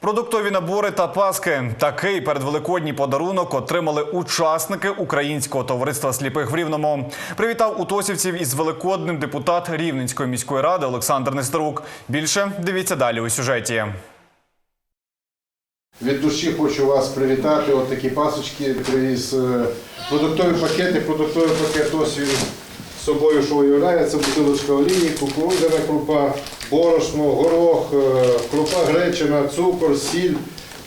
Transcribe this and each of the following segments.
Продуктові набори та паски. Такий передвеликодній подарунок отримали учасники українського товариства сліпих в Рівному. Привітав утосівців із великодним депутат Рівненської міської ради Олександр Нестерук. Більше дивіться далі у сюжеті. Від душі хочу вас привітати. От такі пасочки привіз. е, Продуктові пакети, продуктовий пакет з собою, що уявляє. Це бутилочка олії, кукурудзяна крупа, борошно, горох, е, крупа гречина, цукор, сіль.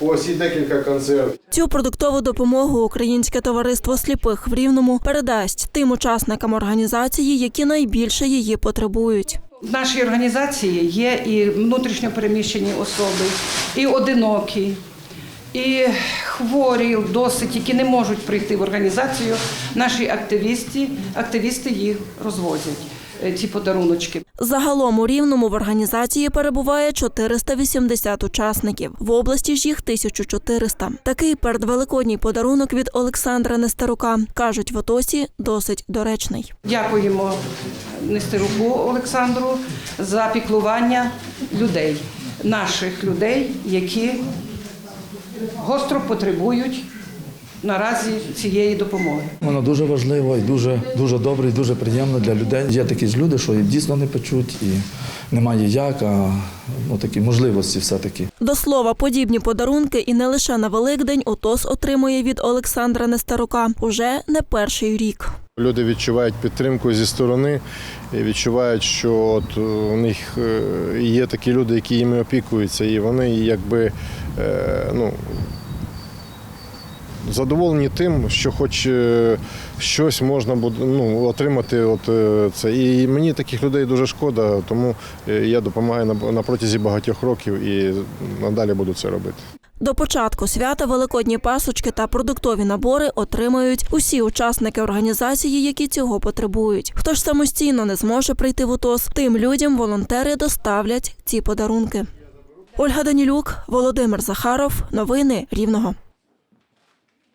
Ось і декілька консерв. Цю продуктову допомогу Українське товариство сліпих в Рівному передасть тим учасникам організації, які найбільше її потребують. В нашій організації є і внутрішньо переміщені особи, і одинокі, і хворі досить, які не можуть прийти в організацію. Наші активісти, активісти їх розвозять, е, ці подаруночки. Загалом у Рівному в організації перебуває 480 учасників. В області ж їх 1400. Такий передвеликодній подарунок від Олександра Нестерука кажуть в ОТОСі досить доречний. Дякуємо Нестеруку Олександру за піклування людей, наших людей, які гостро потребують наразі цієї допомоги. Воно дуже важливо і дуже, дуже добре, і дуже приємно для людей. Є такі ж люди, що і дійсно не печуть, і немає як, а ну, такі можливості все-таки. До слова, подібні подарунки і не лише на Великдень ОТОС отримує від Олександра Нестерука уже не перший рік. Люди відчувають підтримку зі сторони, і відчувають, що от у них е, є такі люди, які їми опікуються, і вони якби е, ну, задоволені тим, що хоч е, щось можна буде ну, отримати. От е, це. І мені таких людей дуже шкода, тому е, я допомагаю на протязі багатьох років і надалі буду це робити. До початку свята великодні пасочки та продуктові набори отримають усі учасники організації, які цього потребують. Хто ж самостійно не зможе прийти в УТОС, тим людям волонтери доставлять ці подарунки. Ольга Данілюк, Володимир Захаров. Новини Рівного.